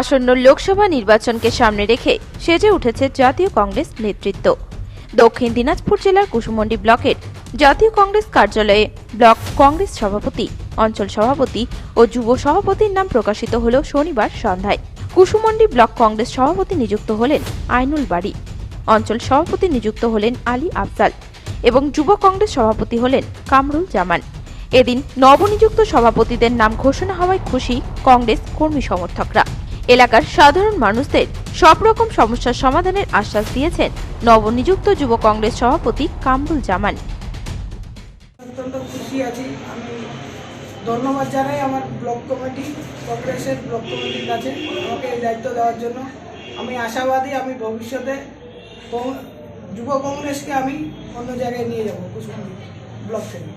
আসন্ন লোকসভা নির্বাচনকে সামনে রেখে সেজে উঠেছে জাতীয় কংগ্রেস নেতৃত্ব। দক্ষিণ দিনাজপুর জেলার কুসুমন্ডি ব্লকের জাতীয় কংগ্রেস কার্যালয়ে ব্লক কংগ্রেস সভাপতি, অঞ্চল সভাপতি ও যুব সভাপতির নাম প্রকাশিত হল শনিবার সন্ধ্যায়। কুসুমন্ডি ব্লক কংগ্রেস সভাপতি নিযুক্ত হলেন আইনুল বাড়ি, অঞ্চল সভাপতি নিযুক্ত হলেন আলী আফজাল এবং যুব কংগ্রেস সভাপতি হলেন কামরুল জামান। এদিন নবনিযুক্ত সভাপতিদের নাম ঘোষণা হওয়ায় খুশি কংগ্রেস কর্মী সমর্থকরা। এলাকার সাধারণ মানুষদের সব রকম সমস্যার সমাধানের আশ্বাস দিয়েছেন নবনিযুক্ত যুব কংগ্রেস সভাপতি কামরুল জামান খুশি আছি। আমি ধন্যবাদ জানাই আমার ব্লক কমিটি, কংগ্রেসের ব্লক কমিটির কাছে আমাকে এই দায়িত্ব দেওয়ার জন্য। আমি আশাবাদী আমি ভবিষ্যতে যুব কংগ্রেসকে আমি অন্য জায়গায় নিয়ে যাব ব্লক থেকে।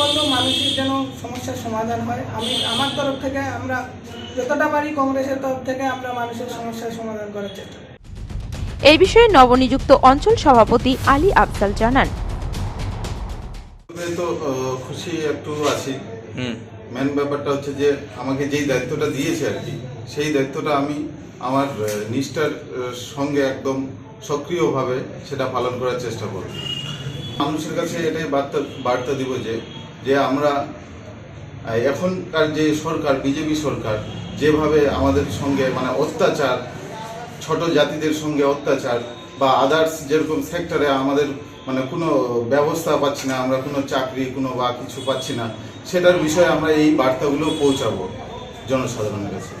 করলেও মানুষের যেন সমস্যার সমাধান হয়। আমি আমার তরফ থেকে আমরা যতটা পারি কংগ্রেসের তরফ থেকে আমরা মানুষের সমস্যার সমাধান করার চেষ্টা এই বিষয়ে নবনিযুক্ত অঞ্চল সভাপতি আলী আফজাল জানান। তো খুশি একটু আছি। হুম। মেন ব্যাপারটা হচ্ছে যে আমাকে যেই দায়িত্বটা দিয়েছে আর কি সেই দায়িত্বটা আমি আমার নিষ্ঠার সঙ্গে একদম সক্রিয়ভাবে সেটা পালন করার চেষ্টা করব। মানুষের কাছে এটাই বার্তা বার্তা দিব যে যে আমরা এখনকার যে সরকার, বিজেপি সরকার, যেভাবে আমাদের সঙ্গে মানে অত্যাচার, ছোট জাতিদের সঙ্গে অত্যাচার বা আদার্স যেরকম সেক্টরে আমাদের মানে কোনো ব্যবস্থা পাচ্ছি না, আমরা কোনো চাকরি, কোনো বা কিছু পাচ্ছি না, সেটার বিষয়ে আমরা এই বার্তাগুলো পৌঁছাবো জনসাধারণের কাছে।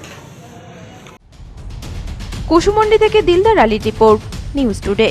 কুসুমন্ডি থেকে Dildar Ali report, News Today.